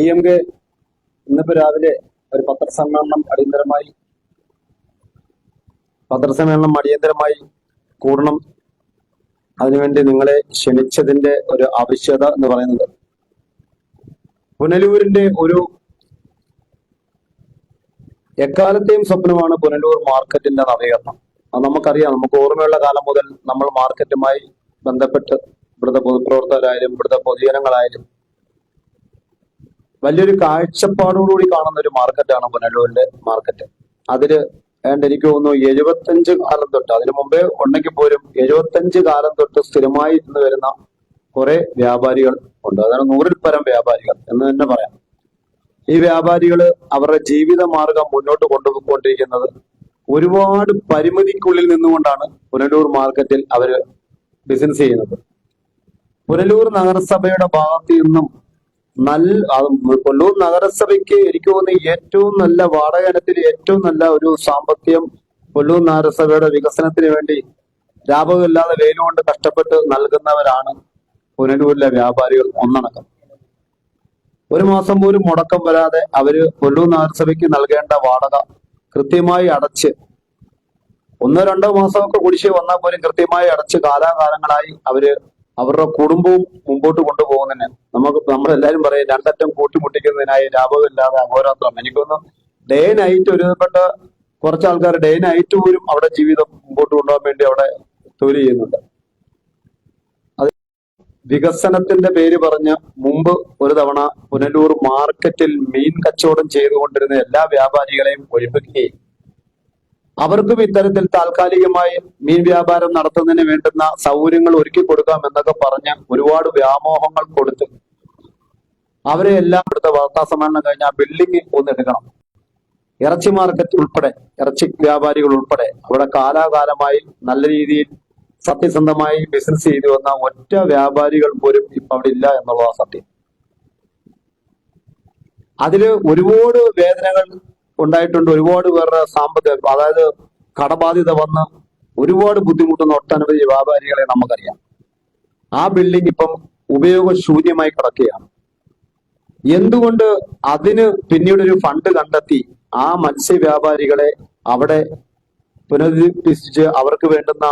D M K ഇന്നിപ്പോ രാവിലെ ഒരു പത്രസമ്മേളനം അടിയന്തരമായി പത്രസമ്മേളനം അടിയന്തരമായി കൂടണം. അതിനുവേണ്ടി നിങ്ങളെ ക്ഷണിച്ചതിന്റെ ഒരു ആവശ്യകത എന്ന് പറയുന്നത് പുനലൂരിന്റെ ഒരു എക്കാലത്തെയും സ്വപ്നമാണ് പുനലൂർ മാർക്കറ്റിന്റെ നവീകരണം. അത് നമുക്കറിയാം. നമുക്ക് ഓർമ്മയുള്ള കാലം മുതൽ നമ്മൾ മാർക്കറ്റുമായി ബന്ധപ്പെട്ട് ഇവിടുത്തെ പൊതുപ്രവർത്തകരായാലും ഇവിടുത്തെ പൊതുജനങ്ങളായാലും വലിയൊരു കാഴ്ചപ്പാടോടുകൂടി കാണുന്ന ഒരു മാർക്കറ്റാണ് പുനലൂരിന്റെ മാർക്കറ്റ്. അതിൽ ഏതാണ്ട് എനിക്ക് തോന്നുന്നു എഴുപത്തഞ്ച് കാലം തൊട്ട് അതിനു മുമ്പേ ഉണ്ടെങ്കിൽ പോലും എഴുപത്തഞ്ച് കാലം തൊട്ട് സ്ഥിരമായി ഇരുന്ന് വരുന്ന കുറെ വ്യാപാരികൾ ഉണ്ട്. അതാണ് നൂറിൽ പരം വ്യാപാരികൾ എന്ന് തന്നെ പറയാം. ഈ വ്യാപാരികൾ അവരുടെ ജീവിത മാർഗം മുന്നോട്ട് കൊണ്ടുപോയിക്കൊണ്ടിരിക്കുന്നത് ഒരുപാട് പരിമിതിക്കുള്ളിൽ നിന്നുകൊണ്ടാണ് പുനലൂർ മാർക്കറ്റിൽ അവർ ബിസിനസ് ചെയ്യുന്നത്. പുനലൂർ നഗരസഭയുടെ ഭാഗത്തു നിന്നും നല്ല കൊല്ലൂർ നഗരസഭയ്ക്ക് എനിക്ക് തോന്നുന്നു ഏറ്റവും നല്ല വാടക ഇനത്തിൽ ഏറ്റവും നല്ല ഒരു സാമ്പത്തികം കൊല്ലൂർ നഗരസഭയുടെ വികസനത്തിന് വേണ്ടി ലാഭമില്ലാതെ വെയിലുകൊണ്ട് കഷ്ടപ്പെട്ട് നൽകുന്നവരാണ് പുനലൂരിലെ വ്യാപാരികൾ ഒന്നടക്കം ഒരു മാസം പോലും മുടക്കം വരാതെ അവർ കൊല്ലൂർ നഗരസഭയ്ക്ക് നൽകേണ്ട വാടക കൃത്യമായി അടച്ച് ഒന്നോ രണ്ടോ മാസമൊക്കെ കുടിശ്ശിക വന്നാൽ പോലും കൃത്യമായി അടച്ച് കാലാകാലങ്ങളായി അവർ അവരുടെ കുടുംബവും മുമ്പോട്ട് കൊണ്ടുപോകുന്നതിന് നമുക്ക് നമ്മളെല്ലാവരും പറയും രണ്ടറ്റം കൂട്ടിമുട്ടിക്കുന്നതിനായി ലാഭമില്ലാതെ അഹോരാത്രം എനിക്കൊന്ന് ഡേ നൈറ്റ് ഒരുപ്പെട്ട കുറച്ച് ആൾക്കാർ ഡേ നൈറ്റ് പോലും അവിടെ ജീവിതം മുമ്പോട്ട് കൊണ്ടുപോകാൻ വേണ്ടി അവിടെ തൊഴിൽ ചെയ്യുന്നുണ്ട്. അത് വികസനത്തിന്റെ പേര് പറഞ്ഞ് മുമ്പ് ഒരു തവണ പുനലൂർ മാർക്കറ്റിൽ മീൻ കച്ചവടം ചെയ്തുകൊണ്ടിരുന്ന എല്ലാ വ്യാപാരികളെയും ഒഴിപ്പിക്കുകയും അവർക്കും ഇത്തരത്തിൽ താൽക്കാലികമായി മീൻ വ്യാപാരം നടത്തുന്നതിന് വേണ്ടുന്ന സൗകര്യങ്ങൾ ഒരുക്കി കൊടുക്കാം എന്നൊക്കെ പറഞ്ഞ് ഒരുപാട് വ്യാമോഹങ്ങൾ കൊടുത്ത് അവരെ എല്ലാം ഇവിടുത്തെ വാർത്താ സമ്മേളനം കഴിഞ്ഞ ആ ബിൽഡിംഗ് ഒന്നെടുക്കണം ഇറച്ചി മാർക്കറ്റ് ഉൾപ്പെടെ ഇറച്ചി വ്യാപാരികൾ ഉൾപ്പെടെ അവിടെ കാലാകാലമായി നല്ല രീതിയിൽ സത്യസന്ധമായി ബിസിനസ് ചെയ്തു വന്ന ഒറ്റ വ്യാപാരികൾ പോലും ഇപ്പൊ അവിടെ ഇല്ല എന്നുള്ളതാണ് സത്യം. അതിൽ ഒരുപാട് വേദനകൾ ഉണ്ടായിട്ടുണ്ട്. ഒരുപാട് പേരുടെ സാമ്പത്തിക അതായത് കടബാധ്യത വന്ന് ഒരുപാട് ബുദ്ധിമുട്ടുന്ന ഒട്ടനവധി വ്യാപാരികളെ നമുക്കറിയാം. ആ ബിൽഡിംഗ് ഇപ്പം ഉപയോഗശൂന്യമായി കിടക്കുകയാണ്. എന്തുകൊണ്ട് അതിന് പിന്നീട് ഒരു ഫണ്ട് കണ്ടെത്തി ആ മത്സ്യ വ്യാപാരികളെ അവിടെ പുനരുദ്ധിപ്പിച്ച് അവർക്ക് വേണ്ടുന്ന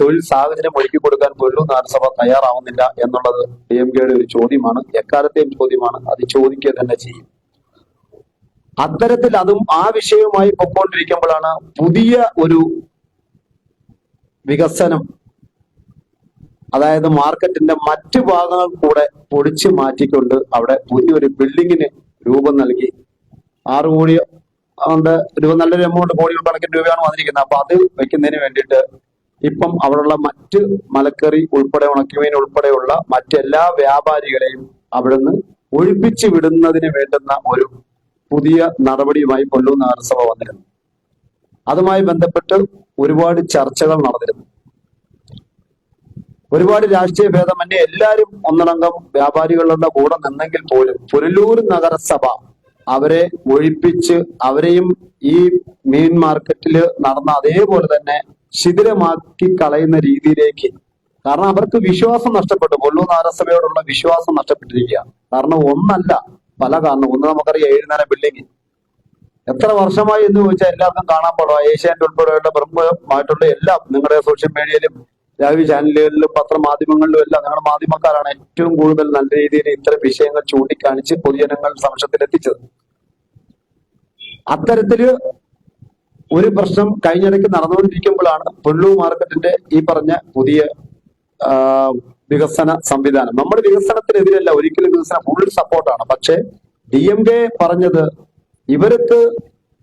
തൊഴിൽ സാഹചര്യം ഒരുക്കി കൊടുക്കാൻ കൊല്ലൂർ നഗരസഭ തയ്യാറാവുന്നില്ല എന്നുള്ളത് ഡി എം കെയുടെ ഒരു ചോദ്യമാണ്. എക്കാലത്തെയും ചോദ്യമാണ്. അത് ചോദിക്കുക തന്നെ ചെയ്യും. അത്തരത്തിൽ അതും ആ വിഷയവുമായി പൊക്കോണ്ടിരിക്കുമ്പോഴാണ് പുതിയ ഒരു വികസനം അതായത് മാർക്കറ്റിന്റെ മറ്റു ഭാഗങ്ങൾ കൂടെ പൊടിച്ചു മാറ്റിക്കൊണ്ട് അവിടെ പുതിയൊരു ബിൽഡിങ്ങിന് രൂപം നൽകി. ആറ് കോടി അതുകൊണ്ട് രൂപ നല്ലൊരു എമൗണ്ട് കോടികൾ കണക്കിന് രൂപയാണ് വന്നിരിക്കുന്നത്. അപ്പൊ അത് വെക്കുന്നതിന് വേണ്ടിയിട്ട് ഇപ്പം അവിടെയുള്ള മറ്റ് മലക്കറി ഉൾപ്പെടെ ഉണക്കിമീൻ ഉൾപ്പെടെയുള്ള മറ്റെല്ലാ വ്യാപാരികളെയും അവിടുന്ന് ഒഴിപ്പിച്ചു വിടുന്നതിന് വേണ്ടുന്ന ഒരു പുതിയ നടപടിയുമായി കൊല്ലൂർ നഗരസഭ വന്നിരുന്നു. അതുമായി ബന്ധപ്പെട്ട് ഒരുപാട് ചർച്ചകൾ നടന്നിരുന്നു. ഒരുപാട് രാഷ്ട്രീയ ഭേദമന്യേ എല്ലാവരും ഒന്നടങ്കം വ്യാപാരികളുടെ കൂടെ നിന്നെങ്കിൽ പോലും പുനലൂർ നഗരസഭ അവരെ ഒഴിപ്പിച്ച് അവരെയും ഈ മീൻ മാർക്കറ്റിൽ നടന്ന അതേപോലെ തന്നെ ശിഥിലമാക്കി കളയുന്ന രീതിയിലേക്ക് കാരണം അവർക്ക് വിശ്വാസം നഷ്ടപ്പെട്ടു. കൊല്ലൂർ നഗരസഭയോടുള്ള വിശ്വാസം നഷ്ടപ്പെട്ടിരിക്കുകയാണ്. കാരണം ഒന്നല്ല പല കാരണം ഒന്ന് നമുക്കറിയാം ഏഴുനേര ബിൽഡിംഗ് എത്ര വർഷമായി എന്ന് ചോദിച്ചാൽ എല്ലാവർക്കും കാണാൻ പാടും. ഏഷ്യാനെറ്റ് ഉൾപ്പെടെയുള്ള പ്രമുഖമായിട്ടുള്ള എല്ലാം നിങ്ങളുടെ സോഷ്യൽ മീഡിയയിലും രാവിലെ ചാനലുകളിലും പത്രമാധ്യമങ്ങളിലും എല്ലാം നിങ്ങളുടെ മാധ്യമക്കാരാണ് ഏറ്റവും കൂടുതൽ നല്ല രീതിയിൽ ഇത്തരം വിഷയങ്ങൾ ചൂണ്ടിക്കാണിച്ച് പൊതുജനങ്ങൾ സംശയത്തിലെത്തിച്ചത് അത്തരത്തിൽ ഒരു പ്രശ്നം കഴിഞ്ഞിടയ്ക്ക് നടന്നുകൊണ്ടിരിക്കുമ്പോഴാണ് പുല്ലൂർ മാർക്കറ്റിന്റെ ഈ പറഞ്ഞ പുതിയ വികസന സംവിധാനം. നമ്മുടെ വികസനത്തിനെതിരല്ല ഒരിക്കലും വികസനം ഫുൾ സപ്പോർട്ടാണ് പക്ഷേ ഡി എം കെ പറഞ്ഞത് ഇവർക്ക്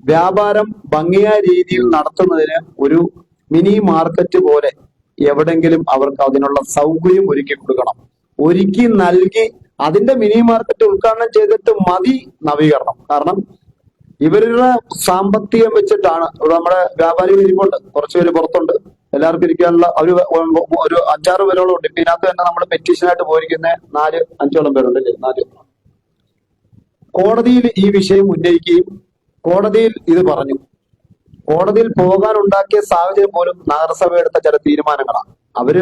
വ്യാപാരം ഭംഗിയായ രീതിയിൽ നടത്തുന്നതിന് ഒരു മിനി മാർക്കറ്റ് പോലെ എവിടെങ്കിലും അവർക്ക് അതിനുള്ള സൗകര്യം ഒരുക്കി കൊടുക്കണം. ഒരുക്കി നൽകി അതിന്റെ മിനി മാർക്കറ്റ് ഉദ്ഘാടനം ചെയ്തിട്ട് മതി നവീകരണം. കാരണം ഇവരുടെ സാമ്പത്തികം വെച്ചിട്ടാണ് നമ്മുടെ വ്യാപാരികൾ ഇരിപ്പുണ്ട്. കുറച്ചുപേര് പുറത്തുണ്ട്. എല്ലാവർക്കും ഇരിക്കാനുള്ള ഒരു ഒരു അഞ്ചാറ് പേരോളം ഉണ്ട്. ഇപ്പൊ ഇതിനകത്ത് തന്നെ നമ്മൾ പെറ്റീഷനായിട്ട് പോയിരിക്കുന്ന നാല് അഞ്ചോളം പേരുണ്ട് അല്ലേ? നാല്. കോടതിയിൽ ഈ വിഷയം ഉന്നയിക്കുകയും കോടതിയിൽ ഇത് പറഞ്ഞു. കോടതിയിൽ പോകാൻ ഉണ്ടാക്കിയ സാഹചര്യം പോലും നഗരസഭ എടുത്ത ചില തീരുമാനങ്ങളാണ്. അവർ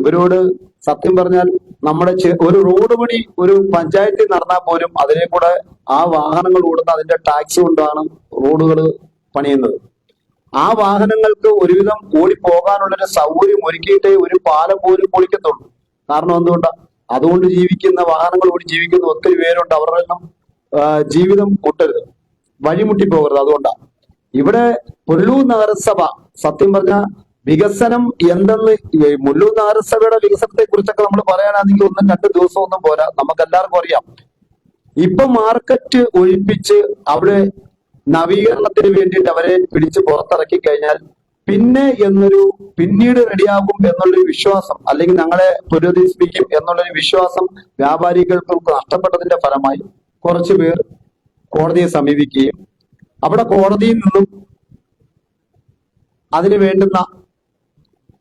ഇവരോട് സത്യം പറഞ്ഞാൽ നമ്മുടെ ഒരു റോഡ് പണി ഒരു പഞ്ചായത്തിൽ നടന്നാൽ പോലും അതിനെ കൂടെ ആ വാഹനങ്ങൾ ഓടുന്ന അതിന്റെ ടാക്സ് കൊണ്ടാണ് റോഡുകൾ പണിയുന്നത്. ആ വാഹനങ്ങൾക്ക് ഒരുവിധം കൂടി പോകാനുള്ള ഒരു സൗകര്യം ഒരുക്കിയിട്ടേ ഒരു പാലം പോലും പൊളിക്കത്തുള്ളൂ. കാരണം എന്തുകൊണ്ടാ? അതുകൊണ്ട് ജീവിക്കുന്ന വാഹനങ്ങൾ ഓടി ജീവിക്കുന്ന ഒത്തിരി പേരുണ്ട്. അവരുടെ എണ്ണം ജീവിതം കൂട്ടരുത്. വഴിമുട്ടി പോകരുത് അതുകൊണ്ടാ. ഇവിടെ പുല്ലൂർ നഗരസഭ സത്യം പറഞ്ഞ വികസനം എന്തെന്ന് മുല്ലൂർ നഗരസഭയുടെ വികസനത്തെ കുറിച്ചൊക്കെ നമ്മൾ പറയാനാണെങ്കിൽ ഒന്നും രണ്ട് ദിവസം ഒന്നും പോരാ. നമുക്ക് എല്ലാവർക്കും അറിയാം. ഇപ്പൊ മാർക്കറ്റ് ഒഴിപ്പിച്ച് അവിടെ നവീകരണത്തിന് വേണ്ടിയിട്ട് അവരെ പിടിച്ച് പുറത്തിറക്കി കഴിഞ്ഞാൽ പിന്നെ എന്നൊരു പിന്നീട് റെഡിയാകും എന്നുള്ളൊരു വിശ്വാസം അല്ലെങ്കിൽ ഞങ്ങളെ പുരോധിപ്പിക്കും എന്നുള്ളൊരു വിശ്വാസം വ്യാപാരികൾക്ക് നഷ്ടപ്പെട്ടതിന്റെ ഫലമായി കുറച്ചു പേർ കോടതിയെ സമീപിക്കുകയും അവിടെ കോടതിയിൽ നിന്നും അതിന് വേണ്ടുന്ന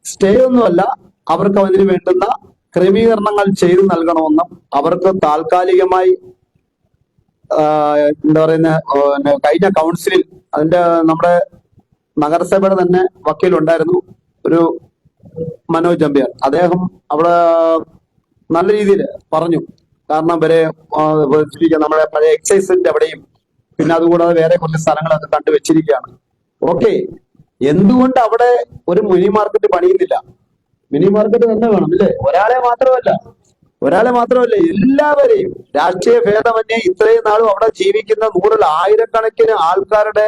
സ്റ്റേ ഒന്നുമല്ല അവർക്ക് അതിന് വേണ്ടുന്ന ക്രമീകരണങ്ങൾ ചെയ്തു നൽകണമെന്നും അവർക്ക് താൽക്കാലികമായി എന്താ പറയുന്ന കഴിഞ്ഞ കൗൺസിലിൽ അതിന്റെ നമ്മുടെ നഗരസഭയുടെ തന്നെ വക്കീലുണ്ടായിരുന്നു ഒരു മനോജ് അമ്പ്യാർ അദ്ദേഹം അവിടെ നല്ല രീതിയിൽ പറഞ്ഞു. കാരണം വരെ നമ്മുടെ പഴയ എക്സൈസിന്റെ അവിടെയും പിന്നെ അതുകൂടാതെ വേറെ കുറച്ച് സ്ഥലങ്ങളൊക്കെ കണ്ടുവച്ചിരിക്കുകയാണ് ഓക്കെ. എന്തുകൊണ്ട് അവിടെ ഒരു മിനി മാർക്കറ്റ് പണിയുന്നില്ല? മിനി മാർക്കറ്റ് തന്നെ വേണം ഇല്ലേ ഒരാളെ മാത്രമല്ല. ഒരാളെ മാത്രമല്ല എല്ലാവരെയും രാഷ്ട്രീയ ഭേദമന്യേ ഇത്രയും നാളും അവിടെ ജീവിക്കുന്ന നൂറിൽ ആയിരക്കണക്കിന് ആൾക്കാരുടെ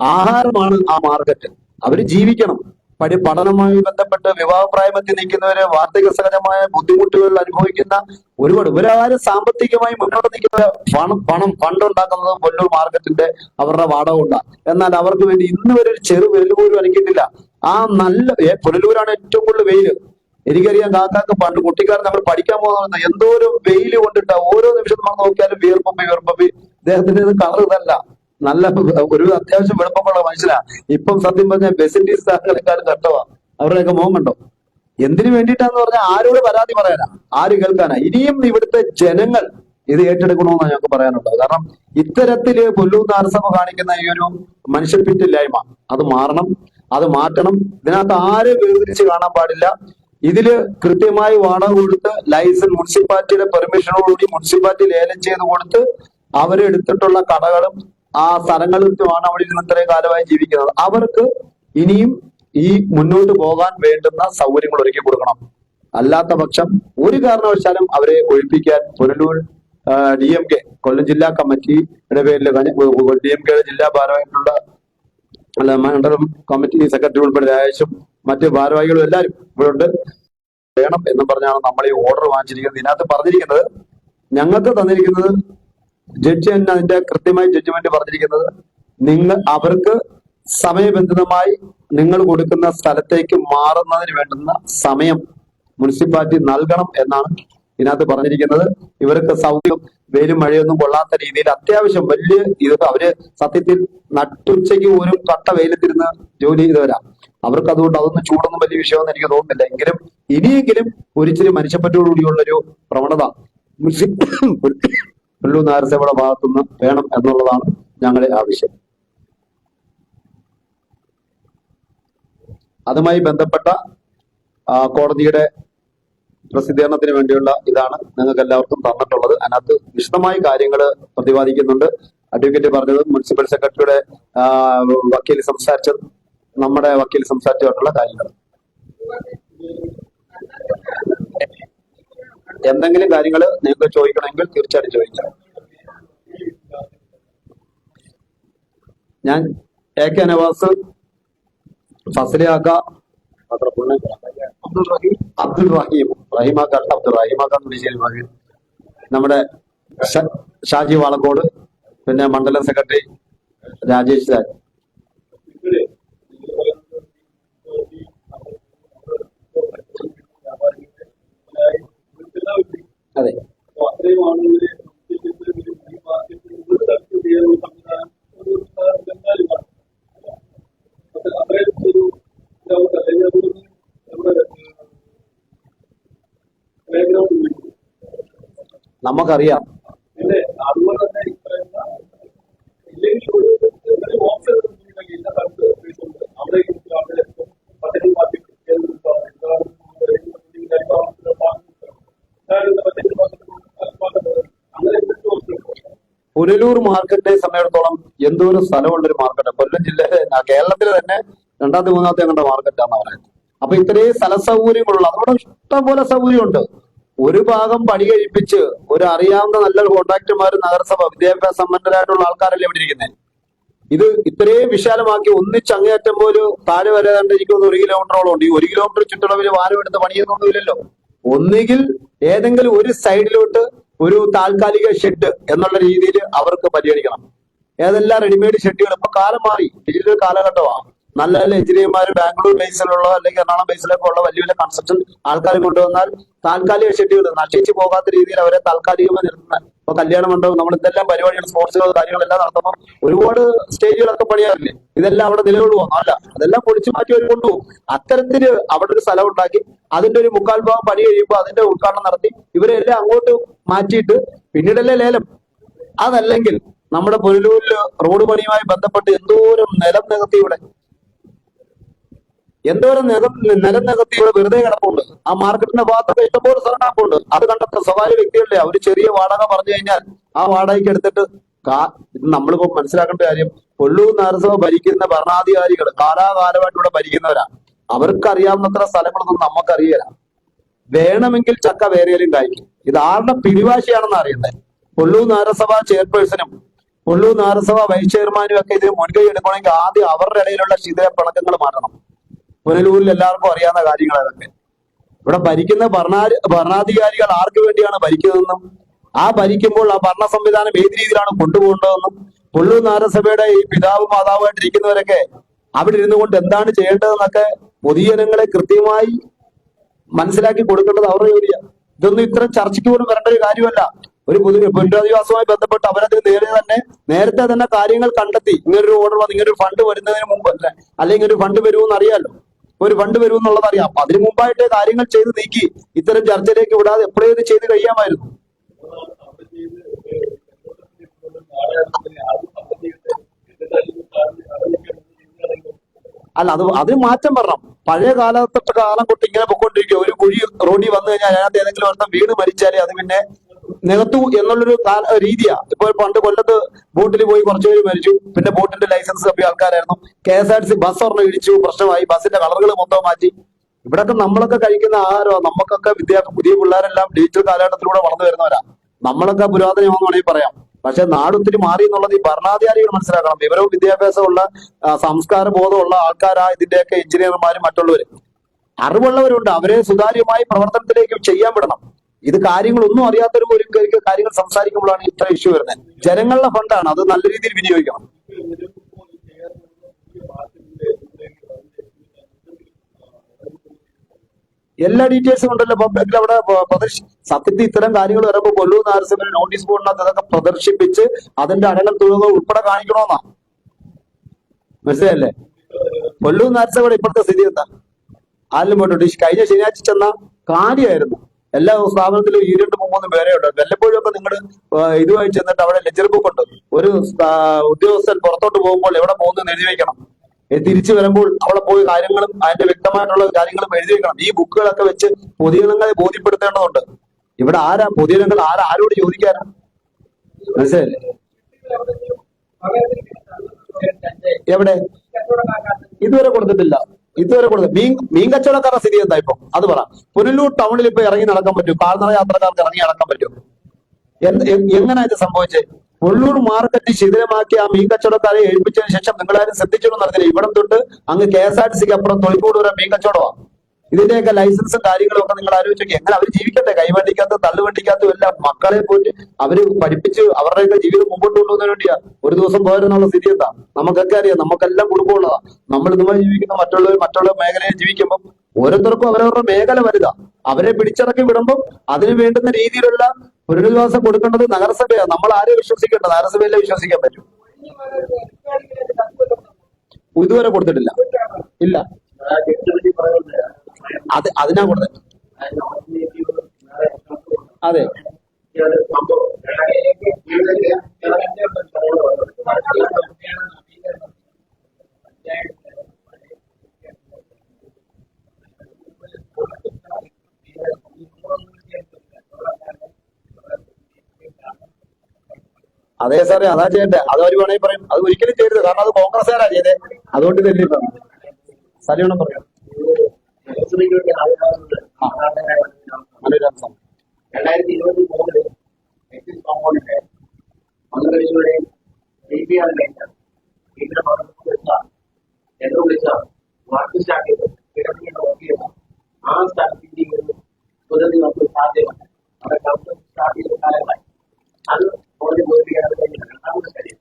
ആഹാരമാണ് ആ മാർക്കറ്റ്. അവർ ജീവിക്കണം. പഠി പഠനവുമായി ബന്ധപ്പെട്ട് വിവാഹപ്രായമെത്തി നിൽക്കുന്നവര് വാർദ്ധക്യ സഹജമായ ബുദ്ധിമുട്ടുകൾ അനുഭവിക്കുന്ന ഒരുപാട് ഇവരാരും സാമ്പത്തികമായി മുന്നോട്ട് നിൽക്കുന്ന പണം പണം ഫണ്ട് ഉണ്ടാക്കുന്നത് കൊല്ലൂർ മാർക്കറ്റിന്റെ അവരുടെ വാടക കൊണ്ടാണ് എന്നാൽ അവർക്ക് വേണ്ടി ഇന്ന് വരെ ഒരു ചെറു വെല്ലുപോലും അനുഭവിക്കുന്നില്ല അനക്കിയിട്ടില്ല ആ നല്ല പുനലൂരാണ് ഏറ്റവും കൂടുതൽ വെയിൽ. എനിക്കറിയാം കാക്കാക്ക് പണ്ട് കുട്ടിക്കാരൻ നമ്മൾ പഠിക്കാൻ പോകുന്ന എന്തോ ഒരു വെയിൽ കൊണ്ടിട്ട് ഓരോ നിമിഷം നമ്മൾ നോക്കിയാലും വിയർപ്പമ്പി വിയർപ്പമ്പി ഇദ്ദേഹത്തിന്റെ കളർ ഇതല്ല. നല്ല ഒരു അത്യാവശ്യം വെളുപ്പമുള്ള മനുഷ്യനാ. ഇപ്പം സത്യം പറഞ്ഞാൽ ബെസിന്റെ സ്ഥാനങ്ങളെക്കാളും കട്ടവാ അവരുടെയൊക്കെ മോഹം കണ്ടോ? എന്തിനു വേണ്ടിയിട്ടാന്ന് പറഞ്ഞാൽ ആരോട് പരാതി പറയാനാ? ആര് കേൾക്കാനാ? ഇനിയും ഇവിടുത്തെ ജനങ്ങൾ ഇത് ഏറ്റെടുക്കണമെന്നാണ് ഞങ്ങൾക്ക് പറയാനുള്ളത്. കാരണം ഇത്തരത്തിൽ പുല്ലൂർ നാരസഭ കാണിക്കുന്ന ഈ ഒരു മനുഷ്യപ്പിറ്റില്ലായ്മ അത് മാറണം അത് മാറ്റണം. ഇതിനകത്ത് ആരും വേർതിരിച്ച് കാണാൻ പാടില്ല. ഇതിൽ കൃത്യമായി വാടക കൊടുത്ത് ലൈസൻസ് മുനിസിപ്പാലിറ്റിയുടെ പെർമിഷനോടുകൂടി മുനിസിപ്പാലിറ്റി ലേലം ചെയ്ത് കൊടുത്ത് അവരെടുത്തിട്ടുള്ള കടകളും ആ സ്ഥലങ്ങളിലുമാണ് അവിടെ ഇരുന്ന് ഇത്രയും കാലമായി ജീവിക്കുന്നത്. അവർക്ക് ഇനിയും ഈ മുന്നോട്ട് പോകാൻ വേണ്ടുന്ന സൗകര്യങ്ങൾ ഒരുക്കി കൊടുക്കണം. അല്ലാത്ത പക്ഷം ഒരു കാരണവശാലും അവരെ ഒഴിപ്പിക്കാൻ Punalur D M K Kollam ജില്ലാ കമ്മിറ്റിയുടെ പേരിൽ ഡി എം കെയുടെ ജില്ലാ ഭാരമായിട്ടുള്ള മണ്ഡലം കമ്മിറ്റി സെക്രട്ടറി ഉൾപ്പെടെ രാജേഷും മറ്റ് ഭാരവാഹികളും എല്ലാവരും ഇവിടെ ഉണ്ട്. വേണം എന്ന് പറഞ്ഞാണ് നമ്മൾ ഈ ഓർഡർ വാങ്ങിച്ചിരിക്കുന്നത്. ഇതിനകത്ത് പറഞ്ഞിരിക്കുന്നത് ഞങ്ങൾക്ക് തന്നിരിക്കുന്നത് ജഡ്ജി തന്നെ അതിന്റെ കൃത്യമായി ജഡ്ജ്മെന്റ് പറഞ്ഞിരിക്കുന്നത് നിങ്ങൾ അവർക്ക് സമയബന്ധിതമായി നിങ്ങൾ കൊടുക്കുന്ന സ്ഥലത്തേക്ക് മാറുന്നതിന് വേണ്ടുന്ന സമയം മുനിസിപ്പാലിറ്റി നൽകണം എന്നാണ് ഇതിനകത്ത് പറഞ്ഞിരിക്കുന്നത് ഇവർക്ക് സൗകര്യം വെയിലും മഴയൊന്നും കൊള്ളാത്ത രീതിയിൽ അത്യാവശ്യം വലിയ ഇത് അവർ സത്യത്തിൽ നട്ടുച്ചയ്ക്ക് ഒരു കട്ട വെയിലത്തിരുന്ന് ജോലി ചെയ്തവരാ. അവർക്ക് അതുകൊണ്ട് അതൊന്നും ചൂടൊന്നും വലിയ വിഷയമെന്ന് എനിക്ക് തോന്നുന്നില്ല. എങ്കിലും ഇനിയെങ്കിലും ഒരിച്ചിരി മനുഷ്യപ്പറ്റോടുകൂടിയുള്ളൊരു പ്രവണത പുല്ലൂർ നാരസഭയുടെ ഭാഗത്തുനിന്ന് വേണം എന്നുള്ളതാണ് ഞങ്ങളുടെ ആവശ്യം. അതുമായി ബന്ധപ്പെട്ട കോടതിയുടെ പ്രസിദ്ധീകരണത്തിന് വേണ്ടിയുള്ള ഇതാണ് നിങ്ങൾക്ക് എല്ലാവർക്കും തന്നിട്ടുള്ളത്. അതിനകത്ത് വിശദമായ കാര്യങ്ങൾ പ്രതിപാദിക്കുന്നുണ്ട്. അഡ്വക്കേറ്റ് പറഞ്ഞത് മുനിസിപ്പൽ സെക്രട്ടറിയുടെ വക്കീൽ സംസാരിച്ചത് നമ്മുടെ വക്കീൽ സംസാരിച്ചതായിട്ടുള്ള കാര്യങ്ങൾ. എന്തെങ്കിലും കാര്യങ്ങൾ നിങ്ങൾക്ക് ചോദിക്കണമെങ്കിൽ തീർച്ചയായിട്ടും ചോദിക്കാം. ഞാൻ എ കെ നവാസ് ഫസലിയാക്ക അബ്ദുൾ റഹീം അബ്ദുൾ റഹീം റഹീമാക്ക അല്ല അബ്ദുൾ റഹീമാക്ക എന്ന് വിളിച്ചാൽ നമ്മുടെ ഷാജി വാളക്കോട് പിന്നെ മണ്ഡലം സെക്രട്ടറി രാജേഷ് രാജ് അതെ. നമുക്കറിയാം. പുനലൂർ മാർക്കറ്റിനെ സമയത്തോളം എന്തോ? ഒരു സ്ഥലമുള്ളൊരു മാർക്കറ്റ്. കൊല്ലം ജില്ലയിലെ കേരളത്തിലെ തന്നെ രണ്ടാമത്തെ മൂന്നാമത്തെ കണ്ട മാർക്കറ്റാണ് പറയുന്നത്. അപ്പൊ ഇത്രയും സ്ഥല സൗകര്യങ്ങളുള്ള അതോടെ ഇഷ്ടംപോലെ സൗകര്യമുണ്ട്. ഒരു ഭാഗം പണി കഴിപ്പിച്ച് ഒരു അറിയാവുന്ന നല്ല കോൺട്രാക്ടർമാർ നഗരസഭ വിദ്യാഭ്യാസ സമ്പന്നരായിട്ടുള്ള ആൾക്കാരല്ലേ ഇവിടെ ഇരിക്കുന്നത് ഇത് ഇത്രയും വിശാലമാക്കി ഒന്നിച്ച് അങ്ങേയറ്റം പോലും താഴെ വരെ എനിക്കൊന്ന് ഒരു കിലോമീറ്ററോളം ഉണ്ട്. ഈ ഒരു കിലോമീറ്റർ ചുറ്റളവിൽ വാരം എടുത്ത് പണിയൊന്നുമില്ലല്ലോ ഒന്നുകിൽ ഏതെങ്കിലും ഒരു സൈഡിലോട്ട് ഒരു താൽക്കാലിക ഷെഡ് എന്നുള്ള രീതിയിൽ അവർക്ക് പരിഗണിക്കണം. ഏതെല്ലാം റെഡിമെയ്ഡ് ഷെഡുകൾ ഇപ്പൊ കാലം മാറി. ഡിജിറ്റൽ കാലഘട്ടമാണ് നല്ല നല്ല എഞ്ചിനീയർമാർ ബാംഗ്ലൂർ ബേസിലുള്ള അല്ലെങ്കിൽ എറണാകുളം ബേസിലൊക്കെ ഉള്ള വലിയ വലിയ കൺസ്ട്രക്ഷൻ ആൾക്കാർ കൊണ്ടുവന്നാൽ താൽക്കാലിക ഷെഡ്യൂൾ നശിച്ചു പോകാത്ത രീതിയിൽ അവരെ താൽക്കാലികമായി നിർത്തുന്ന ഇപ്പൊ കല്യാണം മണ്ഡപം നമ്മൾ ഇതെല്ലാം പരിപാടികൾ സ്പോർട്സുകൾ കാര്യങ്ങളെല്ലാം നടത്തുമ്പോൾ ഒരുപാട് സ്റ്റേജുകളൊക്കെ പണിയാറില്ലേ? ഇതെല്ലാം അവിടെ നിലകൊള്ളുവോ? അല്ല അതെല്ലാം പൊളിച്ചു മാറ്റി അവർ കൊണ്ടുപോകും. അത്തരത്തിൽ അവിടെ ഒരു സ്ഥലം ഉണ്ടാക്കി അതിന്റെ ഒരു മുക്കാൽ ഭാഗം പണി കഴിയുമ്പോൾ അതിന്റെ ഉദ്ഘാടനം നടത്തി ഇവരെ എല്ലാം അങ്ങോട്ട് മാറ്റിയിട്ട് പിന്നീടല്ലേ ലേലം? അതല്ലെങ്കിൽ നമ്മുടെ പുനലൂരിൽ റോഡ് പണിയുമായി ബന്ധപ്പെട്ട് എന്തോരം നിലം നികത്തി ഇവിടെ? എന്തോരം നികം നിലം നികത്തി ഇവിടെ വെറുതെ കിടപ്പുണ്ട്. ആ മാർക്കറ്റിന്റെ ഭാഗത്തൊക്കെ ഇഷ്ടംപോലെ സ്ഥലം അത് കണ്ടെത്ത സ്വകാര്യ വ്യക്തികളുടെ അവർ ചെറിയ വാടക പറഞ്ഞു കഴിഞ്ഞാൽ ആ വാടകയ്ക്ക് എടുത്തിട്ട് കാ നമ്മളിപ്പോ മനസ്സിലാക്കേണ്ട കാര്യം കൊല്ലൂർ നഗരസഭ ഭരിക്കുന്ന ഭരണാധികാരികൾ കാലാകാലമായിട്ട് ഇവിടെ ഭരിക്കുന്നവരാ. അവർക്ക് അറിയാവുന്നത്ര സ്ഥലങ്ങളൊന്നും നമുക്കറിയില്ല. വേണമെങ്കിൽ ചക്ക വേറെയും കായ്ക്കും. ഇത് ആരുടെ പിടിവാശിയാണെന്ന് അറിയണ്ടേ കൊല്ലൂർ നഗരസഭ ചെയർപേഴ്സണും കൊല്ലൂർ നഗരസഭ വൈസ് ചെയർമാനും ഒക്കെ ഇതിന് മുൻകൈ എടുക്കണമെങ്കിൽ ആദ്യം അവരുടെ ഇടയിലുള്ള ശിഥിര പിണക്കങ്ങൾ മാറ്റണം. പുനലൂരിൽ എല്ലാവർക്കും അറിയാവുന്ന കാര്യങ്ങൾ അതൊക്കെ. ഇവിടെ ഭരിക്കുന്ന ഭരണാ ഭരണാധികാരികൾ ആർക്ക് വേണ്ടിയാണ് ഭരിക്കുന്നതെന്നും ആ ഭരിക്കുമ്പോൾ ആ ഭരണ സംവിധാനം ഏത് രീതിയിലാണ് കൊണ്ടുപോകേണ്ടതെന്നും പുള്ളൂർ നഗരസഭയുടെ ഈ പിതാവ് മാതാവായിട്ടിരിക്കുന്നവരൊക്കെ അവിടെ ഇരുന്നു കൊണ്ട് എന്താണ് ചെയ്യേണ്ടതെന്നൊക്കെ പൊതുജനങ്ങളെ കൃത്യമായി മനസ്സിലാക്കി കൊടുക്കേണ്ടത് അവരുടെ ജോലിയാണ് ഇതൊന്നും ഇത്ര ചർച്ചയ്ക്ക് പോലും വരേണ്ട ഒരു കാര്യമല്ല. ഒരു പൊതു പുനരധിവാസവുമായി ബന്ധപ്പെട്ട് അവരത് നേരെ തന്നെ നേരത്തെ തന്നെ കാര്യങ്ങൾ കണ്ടെത്തി. ഇങ്ങനൊരു ഓർഡർ വന്ന് ഇങ്ങനൊരു ഫണ്ട് വരുന്നതിന് മുമ്പ് അല്ലെ? അല്ലെങ്കിൽ ഒരു ഫണ്ട് വരുമെന്ന് അറിയാലോ ഒരു ഫണ്ട് വരുമെന്നുള്ളത് അറിയാം. അപ്പൊ അതിനു മുമ്പായിട്ട് കാര്യങ്ങൾ ചെയ്ത് നീക്കി. ഇത്തരം ചർച്ചയിലേക്ക് വിടാതെ എപ്പോഴേ ഇത് ചെയ്ത് കഴിയാമായിരുന്നു. അല്ല അത് അതിന് മാറ്റം വരണം. പഴയ കാലത്തെ കാലം തൊട്ട് ഇങ്ങനെ പൊക്കോണ്ടിരിക്കുക. ഒരു കുഴി റോഡിൽ വന്നു കഴിഞ്ഞാൽ അതിനകത്ത് ഏതെങ്കിലും വീട് മരിച്ചാലേ അത് പിന്നെ നികത്തു എന്നുള്ളൊരു രീതിയാ. ഇപ്പോൾ പണ്ട് കൊല്ലത്ത് ബോട്ടിൽ പോയി കുറച്ചുപേര് മരിച്ചു. പിന്നെ ബോട്ടിന്റെ ലൈസൻസ് തപ്പിയ ആൾക്കാരായിരുന്നു. K S R T C bus ഒരെണ്ണം ഇടിച്ചു. പ്രശ്നമായി. ബസിന്റെ കളറുകൾ മൊത്തം മാറ്റി. ഇവിടൊക്കെ നമ്മളൊക്കെ കഴിക്കുന്ന ആഹാരം നമുക്കൊക്കെ വിദ്യാർത്ഥി പുതിയ പിള്ളേരെല്ലാം ഡിജിറ്റൽ കാലഘട്ടത്തിലൂടെ വളർന്നു വരുന്നവരാ. നമ്മളൊക്കെ പുരാതനമാണെന്ന് വേണമെങ്കിൽ പറയാം. പക്ഷെ നാട് ഒത്തിരി മാറി എന്നുള്ളത് ഈ ഭരണാധികാരികൾ മനസ്സിലാക്കണം. വിവരവും വിദ്യാഭ്യാസമുള്ള സംസ്കാര ബോധമുള്ള ആൾക്കാരാ ഇതിന്റെയൊക്കെ എഞ്ചിനീയർമാരും മറ്റുള്ളവരും. അറിവുള്ളവരുണ്ട്. അവരെ സുതാര്യമായി പ്രവർത്തനത്തിലേക്ക് ചെയ്യാൻ വിടണം. ഇത് കാര്യങ്ങളൊന്നും അറിയാത്തൊരു ഒരു കാര്യങ്ങൾ സംസാരിക്കുമ്പോഴാണ് ഇത്ര ഇഷ്യൂ വരുന്നത്. ജനങ്ങളുടെ ഫണ്ടാണ്. അത് നല്ല രീതിയിൽ വിനിയോഗിക്കണം. എല്ലാ ഡീറ്റെയിൽസും ഉണ്ടല്ലോ. പബ്ലിക്കിൽ അവിടെ പ്രദർശി സത്യത്തിൽ ഇത്തരം കാര്യങ്ങൾ വരുമ്പോൾ കൊല്ലൂർ നഗരസഭയിൽ നോട്ടീസ് ബോർഡിനകത്ത് ഇതൊക്കെ പ്രദർശിപ്പിച്ച് അതിന്റെ അടങ്ങൾ തുക ഉൾപ്പെടെ കാണിക്കണമെന്നാ മനസ്സിലായല്ലേ? കൊല്ലൂർ നഗരസഭയുടെ ഇപ്പോഴത്തെ സ്ഥിതി എന്താ? ആരിലും പോയിട്ടുണ്ട്. കഴിഞ്ഞ ശനിയാഴ്ച ചെന്ന കാര്യമായിരുന്നു. എല്ലാ സ്ഥാപനത്തിലും ഈ രണ്ട് മൂന്ന് പേരെ ഉണ്ട്. വല്ലപ്പോഴും ഒക്കെ നിങ്ങൾ ഇതുമായി ചെന്നിട്ട് അവിടെ ലെജർ ബുക്ക് ഉണ്ട്. ഒരു ഉദ്യോഗസ്ഥൻ പുറത്തോട്ട് പോകുമ്പോൾ എവിടെ പോകുന്നു എഴുതി വെക്കണം. തിരിച്ചു വരുമ്പോൾ അവിടെ പോയി കാര്യങ്ങളും അതിന്റെ വ്യക്തമായിട്ടുള്ള കാര്യങ്ങളും എഴുതി വെക്കണം. ഈ ബുക്കുകളൊക്കെ വെച്ച് പൊതുജനങ്ങളെ ബോധ്യപ്പെടുത്തേണ്ടതുണ്ട്. ഇവിടെ ആരാ പൊതുജനങ്ങൾ ആരാ ആരോട് ചോദിക്കാനാ? മനസ്സിലല്ലേ എവിടെ? ഇതുവരെ കൊടുത്തിട്ടില്ല. ഇതുവരെ കൂടുതൽ മീൻ മീൻ കച്ചവടക്കാരുടെ സ്ഥിതി എന്താ ഇപ്പൊ? അത് പറ. പുനലൂർ ടൗണിൽ ഇപ്പൊ ഇറങ്ങി നടക്കാൻ പറ്റും. കാൽനട യാത്രക്കാർക്ക് ഇറങ്ങി നടക്കാൻ പറ്റും. എങ്ങനെ ഇത് സംഭവിച്ചത് പുള്ളൂർ മാർക്കറ്റ് ശിഥിലമാക്കി ആ മീൻ കച്ചവടക്കാരെ ഏൽപ്പിച്ചതിന് ശേഷം നിങ്ങളാരും ശ്രദ്ധിച്ചൊന്നും നടത്തില്ല ഇവിടം തൊട്ട് അങ്ങ് കെ എസ് ആർ ടി സിക്ക് അപ്പുറം തൊളിക്കോട് വരെ മീൻ കച്ചവടമാണ് ഇതിന്റെയൊക്കെ ലൈസൻസും കാര്യങ്ങളും ഒക്കെ നിങ്ങൾ ആലോചിച്ചൊക്കെ. എങ്ങനെ അവർ ജീവിക്കട്ടെ? കൈവണ്ടിക്കകത്ത് തള്ളുവണ്ടിക്കകത്തും എല്ലാം മക്കളെ പോയിട്ട് അവർ പഠിപ്പിച്ച് അവരുടെയൊക്കെ ജീവിതം മുമ്പോട്ട് കൊണ്ടുപോകുന്നതിന് വേണ്ടിയാ. ഒരു ദിവസം പോയിരുന്നുള്ള സ്ഥിതി എന്താ? നമുക്കൊക്കെ അറിയാം. നമുക്കെല്ലാം കുടുംബമുള്ളതാ നമ്മൾ ഇതുമായി ജീവിക്കുന്ന മറ്റുള്ളവർ മറ്റുള്ള മേഖലയിൽ ജീവിക്കുമ്പോൾ ഓരോരുത്തർക്കും അവരവരുടെ മേഖല വലുതാ. അവരെ പിടിച്ചിറക്കി വിടുമ്പോൾ അതിന് വേണ്ടുന്ന രീതിയിലുള്ള പുനരധിവാസം കൊടുക്കേണ്ടത് നഗരസഭയാണ് നമ്മൾ ആരെ വിശ്വസിക്കേണ്ട. നഗരസഭയിലെ വിശ്വസിക്കാൻ പറ്റും. ഇതുവരെ കൊടുത്തിട്ടില്ല. ഇല്ല. അത് അതിനാ കൊടുത്തത് അതെ. അതെ സാറേ അതാ ചെയ്യണ്ടേ. അത് അവർ വേണമെങ്കിൽ പറയും. അത് ഒരിക്കലും ചെയ്യരുത്. കാരണം അത് കോൺഗ്രസ്സുകാരാ ചെയ്തേ. അതുകൊണ്ട് തന്നെ പറഞ്ഞു സലിയോണം പറയാം നഴ്സറിക്ക് വേണ്ടി ആളുകളുണ്ട് അനുരാഗ് സാർ രണ്ടായിരത്തി ഇരുപത്തി മൂന്നിൽ എക്സിസ് കോമ്പൗണ്ടിന്റെ മന്ത്രിയുടെ ഡി പി ആർ ഇതിന്റെ ഭാഗത്ത് വിളിച്ച എന്ന് വിളിച്ച വർക്ക് സ്റ്റാർട്ട് ചെയ്ത് കിടന്നിട്ട് നോക്കിയത് ആ സ്ഥലത്തിന്റെ ഒരു പുതുതി നമുക്ക് സാധ്യമല്ല അവിടെ കൗണ്ടർ സ്റ്റാർട്ട് ചെയ്ത കാലമായി അത് കോടതി ബോധിപ്പിക്കാൻ കഴിഞ്ഞില്ല രണ്ടാമത്തെ കാര്യം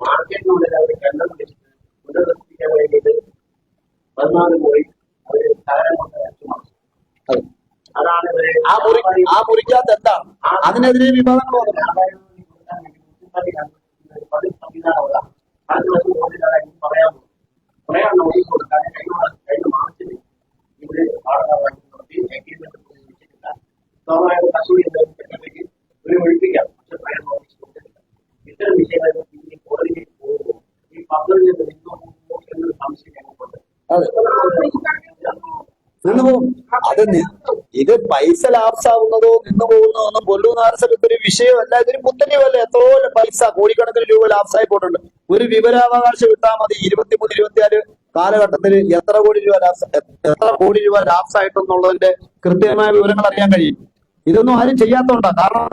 മാർക്കറ്റിനുള്ളിൽ അവർ കണ്ടം പിടിച്ചിട്ട് പുനർനിർമ്മിക്കാൻ വേണ്ടിയിട്ട് പതിനാല് പോയി അവർ കാലം കൊണ്ട് ലക്ഷ്യമാണ് അതെ. അതാണ് ഇവരെ ആ മുറി ആ മുറിക്കകത്ത് എന്താണ് അതിനെതിരെ വിവാദങ്ങൾ വന്നു ഇത്തരം വിഷയങ്ങൾ ഈ കോടതിയിൽ പോകുമ്പോൾ ഈ പബ്ലിൽ നിന്ന് എന്നൊരു സംശയം ഞങ്ങൾക്കുണ്ട് അതെ. നിന്ന് അത് ഇത് പൈസ ലാപ്സ് ആവുന്നതോ നിന്ന് പോകുന്നതോ ഒന്നും കൊല്ലു നഗരസഭയ്ക്ക് ഒരു വിഷയമല്ല. ഇതൊരു കുത്തനെയല്ല എത്രയോ പൈസ കോടിക്കണക്കിന് രൂപ ലാപ്സ് ആയി പോയിട്ടുണ്ട്. ഒരു വിവരാവകാശം ഇട്ടാൽ മതി. ഇരുപത്തിമൂന്ന് ഇരുപത്തിനാല് കാലഘട്ടത്തിൽ എത്ര കോടി രൂപ ലാപ്സ് എത്ര കോടി രൂപ ലാപ്സ് ആയിട്ടുണ്ടെന്നുള്ളതിന്റെ കൃത്യമായ വിവരങ്ങൾ അറിയാൻ കഴിയും. ഇതൊന്നും ആരും ചെയ്യാത്തതുകൊണ്ടാണ് കാരണം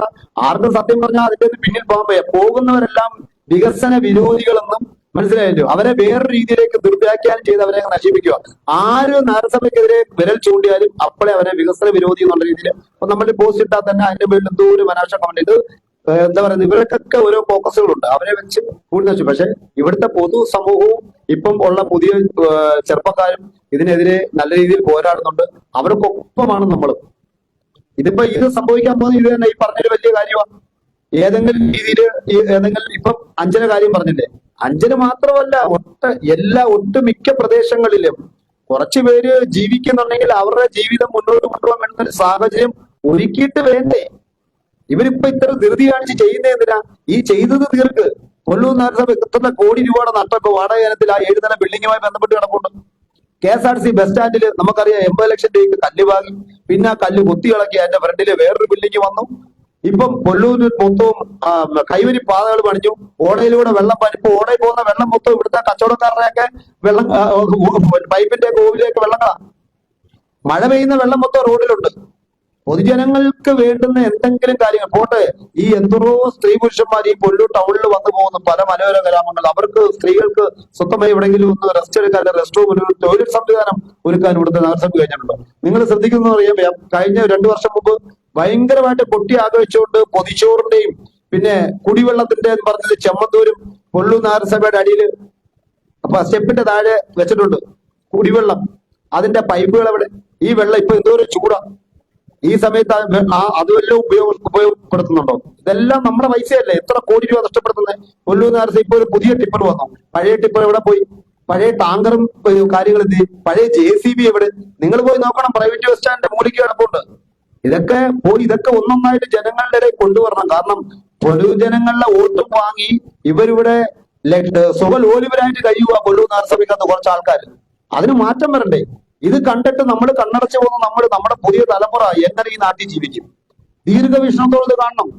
ആർക്കും സത്യം പറഞ്ഞാൽ അതിന്റെ പിന്നിൽ പോകാൻ പോകുന്നവരെല്ലാം വികസന വിരോധികളെന്നും മനസ്സിലായല്ലോ? അവരെ വേറെ രീതിയിലേക്ക് ദുർവ്യാഖ്യാനം ചെയ്ത് അവരെ നശിപ്പിക്കുക. ആര് നഗരസഭയ്ക്കെതിരെ വിരൽ ചൂണ്ടിയാലും അപ്പോഴേ അവരെ വികസന വിരോധി എന്നുള്ള രീതിയിൽ അപ്പൊ നമ്മൾ പോസ്റ്റ് ഇട്ടാൽ തന്നെ അതിന്റെ പേരിൽ എന്തോ ഒരു മനാശ കമന്റ് ഇത് എന്താ പറയുന്നത്? ഇവർക്കൊക്കെ ഓരോ ഫോക്കസുകളുണ്ട് അവരെ വെച്ച് കൂടി നശിച്ചു പക്ഷെ ഇവിടുത്തെ പൊതു സമൂഹവും ഇപ്പം ഉള്ള പുതിയ ചെറുപ്പക്കാരും ഇതിനെതിരെ നല്ല രീതിയിൽ പോരാടുന്നുണ്ട്. അവർക്കൊപ്പമാണ് നമ്മൾ ഇതിപ്പോ ഇത് സംഭവിക്കാൻ പോകുന്ന ഇത് തന്നെ ഈ പറഞ്ഞൊരു വലിയ കാര്യമാണ് ഏതെങ്കിലും രീതിയിൽ ഏതെങ്കിലും ഇപ്പം അഞ്ചന കാര്യം പറഞ്ഞില്ലേ? അഞ്ചന മാത്രമല്ല ഒട്ട എല്ലാ ഒട്ടുമിക്ക പ്രദേശങ്ങളിലും കുറച്ചു പേര് ജീവിക്കുന്നുണ്ടെങ്കിൽ അവരുടെ ജീവിതം മുന്നോട്ട് കൊണ്ടുപോകാൻ വേണ്ടുന്ന സാഹചര്യം ഒരുക്കിയിട്ട് വേണ്ടേ ഇവരിപ്പോ ഇത്ര ധൃതി കാണിച്ച് ചെയ്യുന്ന എന്തിനാ? ഈ ചെയ്തത് തീർക്ക് കൊല്ലൂർ നഗരസഭ എത്തുന്ന കോടി രൂപയുടെ നഷ്ടം വാടകയനത്തിൽ ആ ഏഴ് നില ബിൽഡിങ്ങുമായി ബന്ധപ്പെട്ട് കിടപ്പുണ്ട്. K S R C bus സ്റ്റാൻഡിൽ നമുക്കറിയാം എൺപത് ലക്ഷം രൂപയ്ക്ക് കല്ല് വാങ്ങി. പിന്നെ ആ കല്ല് കുത്തി ഇളക്കി അതിന്റെ ഫ്രണ്ടിൽ വേറൊരു ബിൽഡിംഗ് വന്നു. ഇപ്പം കൊല്ലൂരിൽ മൊത്തവും കൈവരി പാതകൾ പണിഞ്ഞു. ഓടയിലൂടെ വെള്ളം പനിപ്പ് ഓടയിൽ പോകുന്ന വെള്ളം മൊത്തം ഇവിടുത്തെ കച്ചവടക്കാരുടെയൊക്കെ വെള്ളം പൈപ്പിന്റെ കോവിലേക്ക് വെള്ളങ്ങളാ. മഴ പെയ്യുന്ന വെള്ളം മൊത്തം റോഡിലുണ്ട്. പൊതുജനങ്ങൾക്ക് വേണ്ടുന്ന എന്തെങ്കിലും കാര്യങ്ങൾ. പോട്ടെ ഈ എന്തോ സ്ത്രീ പുരുഷന്മാർ ഈ കൊല്ലൂർ ടൗണിൽ വന്നു പോകുന്ന പല മനോഹര ഗ്രാമങ്ങൾ. അവർക്ക് സ്ത്രീകൾക്ക് സ്വന്തമായി എവിടെയെങ്കിലും ഒന്ന് റെസ്റ്റ് എടുക്കാൻ റെസ്റ്റ് റൂം ഒരു ടോയ്ലറ്റ് സംവിധാനം ഒരുക്കാൻ ഇവിടുത്തെ നഗരസഭ കഴിഞ്ഞിട്ടുണ്ട്. നിങ്ങൾ ശ്രദ്ധിക്കുന്നത് അറിയാം കഴിഞ്ഞ രണ്ടു വർഷം മുമ്പ് ഭയങ്കരമായിട്ട് കൊട്ടി ആഗ്രഹിച്ചുകൊണ്ട് പൊതിച്ചോറിന്റെയും പിന്നെ കുടിവെള്ളത്തിന്റെ എന്ന് പറഞ്ഞത് ചെമ്മന്തൂരും പൊള്ളു നഗരസഭയുടെ അടിയിൽ അപ്പൊ സ്റ്റെപ്പിന്റെ താഴെ വെച്ചിട്ടുണ്ട് കുടിവെള്ളം. അതിന്റെ പൈപ്പുകൾ എവിടെ ഈ വെള്ളം ഇപ്പൊ എന്തോ ഒരു ചൂടാ. ഈ സമയത്ത് അതുമെല്ലാം ഉപയോഗ ഉപയോഗപ്പെടുത്തുന്നുണ്ടോ? ഇതെല്ലാം നമ്മുടെ പൈസയല്ലേ? എത്ര കോടി രൂപ നഷ്ടപ്പെടുത്തുന്നത്? കൊല്ലൂർ നേരത്തെ ഇപ്പൊ ഒരു പുതിയ ടിപ്പർ വന്നു. പഴയ ടിപ്പർ എവിടെ പോയി? പഴയ ടാങ്കറും കാര്യങ്ങൾ എന്ത്? പഴയ ജെ സി ബി എവിടെ? നിങ്ങൾ പോയി നോക്കണം. പ്രൈവറ്റ് ബസ് സ്റ്റാൻഡിന്റെ മൂലിക്ക് കിടപ്പുണ്ട്. ഇതൊക്കെ പോയി ഇതൊക്കെ ഒന്നൊന്നായിട്ട് ജനങ്ങളുടെ ഇടയിൽ കൊണ്ടുവരണം. കാരണം പൊതുജനങ്ങളുടെ വോട്ടും വാങ്ങി ഇവരിവിടെ സുഖ സുഖലോലുപരായിട്ട് കഴിയുക കൊല്ലൂർ നഗരസഭയ്ക്കകത്ത് കുറച്ച് ആൾക്കാർ അതിന് മാറ്റം വരണ്ടേ? ഇത് കണ്ടിട്ട് നമ്മൾ കണ്ണടച്ചു പോകുന്ന നമ്മൾ നമ്മുടെ പുതിയ തലമുറ എങ്ങനെ ഈ നാട്ടിൽ ജീവിക്കും? ദീർഘവീക്ഷണത്തോട് ഇത് കാണണം.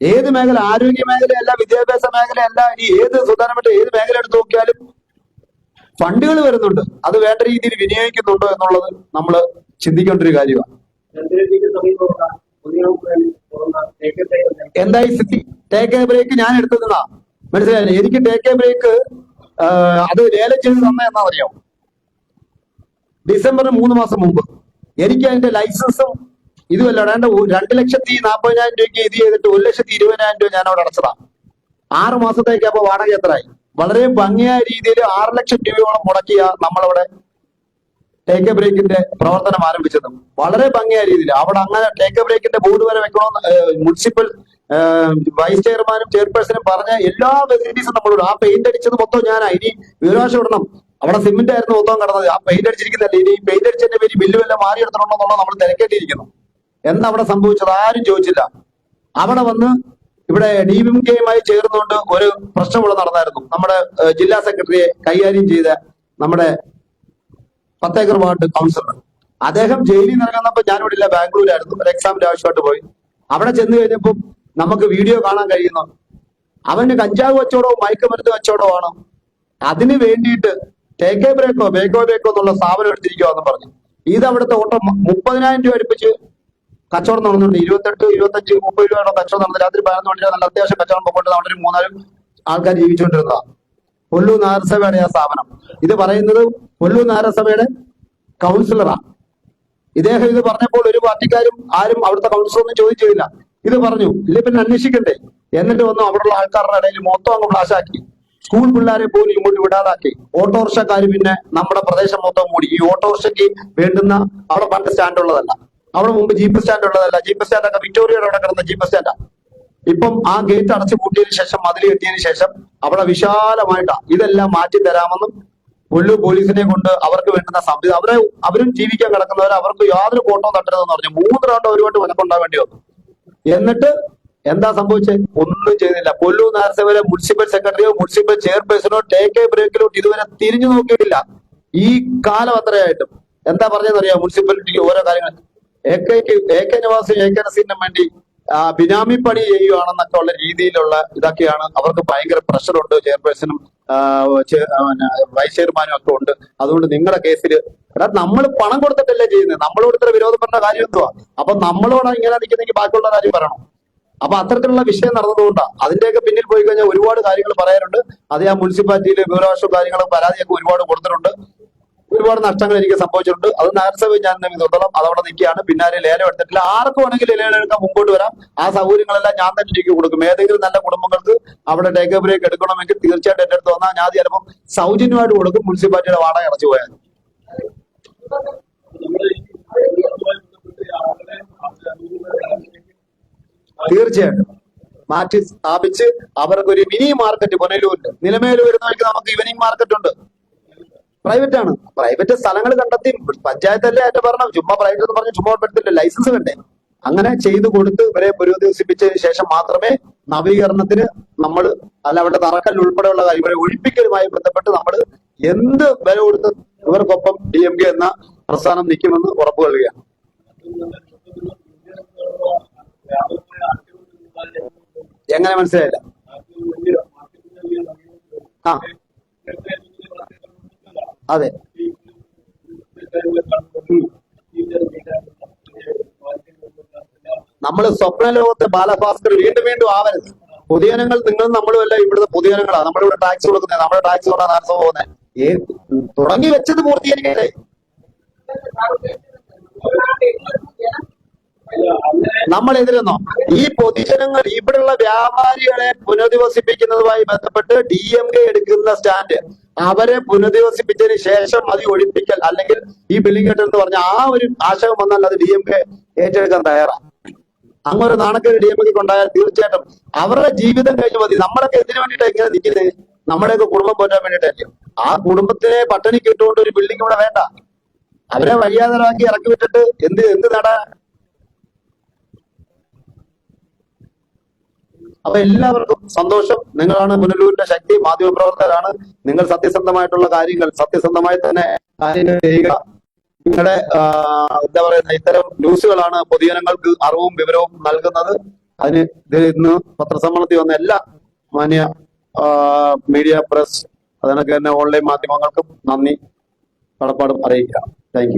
ഏത് മേഖല? ആരോഗ്യ മേഖലയല്ല വിദ്യാഭ്യാസ മേഖലയല്ല ഇനി ഏത് സുധാരണപ്പെട്ട ഏത് മേഖല എടുത്ത് നോക്കിയാലും ഫണ്ടുകൾ വരുന്നുണ്ട്. അത് വേണ്ട രീതിയിൽ വിനിയോഗിക്കുന്നുണ്ടോ എന്നുള്ളത് നമ്മൾ ചിന്തിക്കേണ്ട ഒരു കാര്യമാണ്. എന്തായി സ്ഥിതി? ടേക്ക് എ ബ്രേക്ക് ഞാൻ എടുത്തതാ മനസ്സിലായില്ലേ? എനിക്ക് ടേക്ക് എ ബ്രേക്ക് അത് ലേലം ചെയ്ത് തന്ന എന്നാ പറയാം ഡിസംബർ മൂന്ന് മാസം മുമ്പ്. എനിക്ക് അതിന്റെ ലൈസൻസും ഇതുമല്ല വേണ്ട രണ്ട് ലക്ഷത്തി നാൽപ്പതിനായിരം രൂപയ്ക്ക് ഇത് ചെയ്തിട്ട് ഒരു ലക്ഷത്തി ഇരുപതിനായിരം രൂപ ഞാൻ അവിടെ അടച്ചതാ. ആറ് മാസത്തേക്ക് അപ്പൊ വാടക എത്രയായി? വളരെ ഭംഗിയായ രീതിയിൽ ആറ് ലക്ഷം രൂപയോളം മുടക്കിയ നമ്മളവിടെ ടേക്ക് എ ബ്രേക്കിന്റെ പ്രവർത്തനം ആരംഭിച്ചത്. വളരെ ഭംഗിയായ രീതിയിൽ. അവിടെ അങ്ങനെ ടേക്ക് എ ബ്രേക്കിന്റെ ബോർഡ് വരെ വെക്കണമെന്ന് മുനിസിപ്പൽ വൈസ് ചെയർമാനും ചെയർപേഴ്സണും പറഞ്ഞ എല്ലാ ഫെസിലിറ്റീസും നമ്മളോട്. ആ പെയിന്റ് അടിച്ചത് മൊത്തം ഞാനാ. ഇനി വിവരാശം ഇടണം. അവിടെ സിമെന്റ് ആയിരുന്നു മൊത്തം കിടന്നത്. ആ പെയിന്റ് അടിച്ചിരിക്കുന്നില്ല ഇനി പെയിന്റ് അടിച്ചതിന്റെ പേര് ബില്ല് വല്ല മാറി എടുത്തിട്ടുണ്ടോ നമ്മൾ തിരക്കേണ്ടിയിരിക്കുന്നു. എന്നവിടെ സംഭവിച്ചത്? ആരും ചോദിച്ചില്ല. അവിടെ വന്ന് ഇവിടെ ഡി എം കെയുമായി ചേർന്നുകൊണ്ട് ഒരു പ്രശ്നം ഇവിടെ നടന്നായിരുന്നു. നമ്മുടെ ജില്ലാ സെക്രട്ടറിയെ കൈകാര്യം ചെയ്ത നമ്മുടെ പത്തേക്കർ വാർഡ് കൗൺസിലർ അദ്ദേഹം ജയിലിൽ നിന്ന് ഇറങ്ങുന്നപ്പോ ഞാനിവിടെ ഇല്ല ബാംഗ്ലൂരായിരുന്നു. ഒരു എക്സാമിന്റെ ആവശ്യമായിട്ട് പോയി. അവിടെ ചെന്ന് കഴിഞ്ഞപ്പോൾ നമുക്ക് വീഡിയോ കാണാൻ കഴിയുന്നു. അവന് കഞ്ചാവ് കച്ചവടവും മയക്കുമരുന്ന് ആണോ അതിന് വേണ്ടിയിട്ട് ടേക്ക് ബ്രേക്കോ ബേക്കോ ബേക്കോ എന്നുള്ള സ്ഥാപനം എടുത്തിരിക്കുവാന്ന് പറഞ്ഞു. ഇത് അവിടുത്തെ ഓട്ടോ മുപ്പതിനായിരം രൂപ അടുപ്പിച്ച് കച്ചവടം നടന്നുണ്ട് ഇരുപത്തെട്ട് ഇരുപത്തഞ്ച് മുപ്പത് രൂപയുടെ കച്ചവടം നടന്നത് രാത്രി പതിനൊന്ന് മണി നല്ല അത്യാവശ്യം കച്ചവടം പോയിട്ട് അവിടെ ഒരു മൂന്നാലും ആൾക്കാർ ജീവിച്ചുകൊണ്ടിരുന്നതാണ് കൊല്ലൂർ നഗരസഭയുടെ ആ സ്ഥാപനം. ഇത് പറയുന്നത് പൊല്ലു നഗരസഭയുടെ കൗൺസിലറാണ് ഇദ്ദേഹം ഇത് പറഞ്ഞപ്പോൾ ഒരു പാർട്ടിക്കാരും ആരും അവിടുത്തെ കൗൺസിലറൊന്നും ചോദിച്ചില്ല. ഇത് പറഞ്ഞു ഇല്ല പിന്നെ അന്വേഷിക്കണ്ടേ? എന്നിട്ട് വന്നു അവിടെയുള്ള ആൾക്കാരുടെ ഇടയിൽ മൊത്തം അങ്ങ് ഫ്ലാഷാക്കി സ്കൂൾ പിള്ളേരെ പോലും ഇങ്ങോട്ട് വിടാതാക്കി. ഓട്ടോറിക്ഷക്കാർ പിന്നെ നമ്മുടെ പ്രദേശം മൊത്തം മൂടി. ഈ ഓട്ടോറിക്ഷയ്ക്ക് വേണ്ടുന്ന അവിടെ പണ്ട് സ്റ്റാൻഡ് ഉള്ളതല്ല. അവിടെ മുമ്പ് ജീപ്പ് സ്റ്റാൻഡ് ഉള്ളതല്ല. ജീപ്പ് സ്റ്റാൻഡൊക്കെ വിക്ടോറിയയുടെ അവിടെ കിടന്ന ജീപ്പ് സ്റ്റാൻഡാ ഇപ്പം ആ ഗേറ്റ് അടച്ചു പൂട്ടിയതിനു ശേഷം മതിൽ കെട്ടിയതിനു ശേഷം അവിടെ വിശാലമായിട്ടാ ഇതെല്ലാം മാറ്റി തരാമെന്നും പുല്ലു പോലീസിനെ കൊണ്ട് അവർക്ക് വേണ്ടുന്ന സംവിധാനം അവരെ അവരും ജീവിക്കാൻ കിടക്കുന്നവർ അവർക്ക് യാതൊരു കോട്ടവും തട്ടരുതെന്ന് പറഞ്ഞു മൂന്ന് റൗണ്ട് വനക്കുണ്ടാ വേണ്ടി വന്നു. എന്നിട്ട് എന്താ സംഭവിച്ചത് ഒന്നും ചെയ്തില്ല. കൊല്ലു നഗരസഭയിലെ മുനിസിപ്പൽ സെക്രട്ടറിയോ മുനിസിപ്പൽ ചെയർപേഴ്സണോ ടേക്ക് എ ബ്രേക്കിലോട്ട് ഇതുവരെ തിരിഞ്ഞു നോക്കിയിട്ടില്ല. ഈ കാലം അത്രയായിട്ടും എന്താ പറഞ്ഞതെന്നറിയാം മുനിസിപ്പാലിറ്റിക്ക് ഓരോ കാര്യങ്ങൾ. എ കെ എ കെ നിവാസി എ കെ നസീറിനും വേണ്ടി ബിനാമി പണി ചെയ്യുകയാണെന്നൊക്കെ ഉള്ള രീതിയിലുള്ള ഇതൊക്കെയാണ് അവർക്ക് ഭയങ്കര പ്രഷറുണ്ട് ചെയർപേഴ്സണും വൈസ് ചെയർമാനും ഒക്കെ ഉണ്ട്. അതുകൊണ്ട് നിങ്ങളുടെ കേസിൽ എടാ നമ്മൾ പണം കൊടുത്തിട്ടല്ലേ ചെയ്യുന്നത് നമ്മളോട് ഇത്ര വിരോധം പറഞ്ഞ കാര്യം എന്തുവാ? അപ്പൊ നമ്മളോട് ഇങ്ങനെ നിൽക്കുന്നെങ്കിൽ ബാക്കിയുള്ള കാര്യം പറയണം. അപ്പൊ അത്തരത്തിലുള്ള വിഷയം നടന്നതുകൊണ്ടാണ് അതിന്റെയൊക്കെ പിന്നിൽ പോയി കഴിഞ്ഞാൽ ഒരുപാട് കാര്യങ്ങൾ പറയാനുണ്ട്. അത് ഞാൻ മുനിസിപ്പാലിറ്റിയിൽ വിവരാവകാശ കാര്യങ്ങളും പരാതിയൊക്കെ ഒരുപാട് കൊടുത്തിട്ടുണ്ട്. ഒരുപാട് നഷ്ടങ്ങൾ എനിക്ക് സംഭവിച്ചിട്ടുണ്ട്. അത് നഗരസഭ ഞാൻ നിർത്തോളം അതവിടെ നിൽക്കുകയാണ്. പിന്നാലെ ലേലം എടുത്തിട്ടില്ല. ആർക്കും വേണമെങ്കിലും ലേലം എടുക്കാൻ മുമ്പോട്ട് വരാം. ആ സൗകര്യങ്ങളെല്ലാം ഞാൻ തന്നെ എനിക്ക് കൊടുക്കും. ഏതെങ്കിലും നല്ല കുടുംബങ്ങൾക്ക് അവിടെ ടേക്ക് ബ്രേക്ക് എടുക്കണമെങ്കിൽ തീർച്ചയായിട്ടും എന്റെ അടുത്ത് വന്നാൽ ഞാൻ ചിലപ്പം സൗജന്യമായിട്ട് കൊടുക്കും. മുനിസിപ്പാലിറ്റിയുടെ വാടക അടച്ചു പോയാൽ. തീർച്ചയായിട്ടും. മാറ്റി സ്ഥാപിച്ച് അവർക്കൊരു മിനി മാർക്കറ്റ് പുനലൂരിൽ നിലമേൽ വരുന്നവർക്ക് നമുക്ക് ഈവനിങ് മാർക്കറ്റ് ഉണ്ട്. പ്രൈവറ്റ് ആണ്. പ്രൈവറ്റ് സ്ഥലങ്ങൾ കണ്ടെത്തി. പഞ്ചായത്തല്ലേ അതിന്റെ പറഞ്ഞു ചുമ്മാ പ്രൈവറ്റ് എന്ന് പറഞ്ഞ് ചുമ്മാ എടുത്തില്ല ലൈസൻസ് വേണ്ടേ? അങ്ങനെ ചെയ്തു കൊടുത്ത് ഇവരെ പുരോധിവസിപ്പിച്ചതിന് ശേഷം മാത്രമേ നവീകരണത്തിന് നമ്മൾ അല്ല അവരുടെ തറക്കൽ ഉൾപ്പെടെയുള്ള കാര്യം ഇവരെ ഒഴിപ്പിക്കലുമായി ബന്ധപ്പെട്ട് നമ്മൾ എന്ത് വില കൊടുത്ത് ഇവർക്കൊപ്പം ഡി എം കെ എന്ന പ്രസ്ഥാനം നിൽക്കുമെന്ന് ഉറപ്പു നൽകുകയാണ്. എങ്ങനെ മനസ്സിലായില്ല ആ അതെ. നമ്മൾ സ്വപ്ന ലോകത്തെ ബാലഭാസ്കർ വീണ്ടും വീണ്ടും ആവരുത്. പൊതുജനങ്ങൾ നിങ്ങളും നമ്മളും അല്ല ഇവിടുത്തെ പൊതുജനങ്ങളാണ് നമ്മളിവിടെ ടാക്സ് കൊടുക്കുന്നത് നമ്മുടെ ടാക്സ് കൊടുക്കാൻ നാർസം പോകുന്നത് ഏ തുടങ്ങി വെച്ചത് പൂർത്തീകരിക്കട്ടെ. നമ്മൾ എതിരുന്നോ ഈ പൊതുജനങ്ങൾ ഇവിടെയുള്ള വ്യാപാരികളെ പുനരധിവസിപ്പിക്കുന്നതുമായി ബന്ധപ്പെട്ട് ഡി എം കെ എടുക്കുന്ന സ്റ്റാൻഡ്. അവരെ പുനരധിവസിപ്പിച്ചതിന് ശേഷം അത് ഒഴിപ്പിക്കൽ അല്ലെങ്കിൽ ഈ ബില്ലിംഗ് കെട്ട് എന്ന് പറഞ്ഞ ആ ഒരു ആശയം വന്നാൽ അത് ഡി എം കെ ഏറ്റെടുക്കാൻ തയ്യാറാണ്. അങ്ങനെ ഒരു നാണക്കേട് ഡി എം കെക്ക് ഉണ്ടായാൽ തീർച്ചയായിട്ടും അവരുടെ ജീവിതം കഴിഞ്ഞു മതി. നമ്മളൊക്കെ എന്തിനു വേണ്ടിയിട്ടാണ് ഇങ്ങനെ നിൽക്കുന്നത് നമ്മുടെയൊക്കെ കുടുംബം പോറ്റാൻ വേണ്ടിയിട്ടല്ലേ? ആ കുടുംബത്തിനെ പട്ടണിക്ക് ഇട്ടുകൊണ്ട് ഒരു ബിൽഡിംഗ് ഇവിടെ വേണ്ട. അവരെ വഴിയാതരാക്കി ഇറക്കി വിട്ടിട്ട് എന്ത് എന്ത് നേടാൻ അപ്പൊ എല്ലാവർക്കും സന്തോഷം. നിങ്ങളാണ് പുനലൂരിന്റെ ശക്തി മാധ്യമപ്രവർത്തകരാണ്. നിങ്ങൾ സത്യസന്ധമായിട്ടുള്ള കാര്യങ്ങൾ സത്യസന്ധമായി തന്നെ കാര്യങ്ങൾ ചെയ്യുക. നിങ്ങളുടെ എന്താ പറയുന്ന ഇത്തരം ന്യൂസുകളാണ് പൊതുജനങ്ങൾക്ക് അറിവും വിവരവും നൽകുന്നത്. അതിന് ഇന്ന് പത്രസമ്മേളനത്തിൽ വന്ന എല്ലാ മാന്യ മീഡിയ പ്രസ് അതിനൊക്കെ തന്നെ ഓൺലൈൻ മാധ്യമങ്ങൾക്കും നന്ദി കടപ്പാടും അറിയിക്കാം താങ്ക്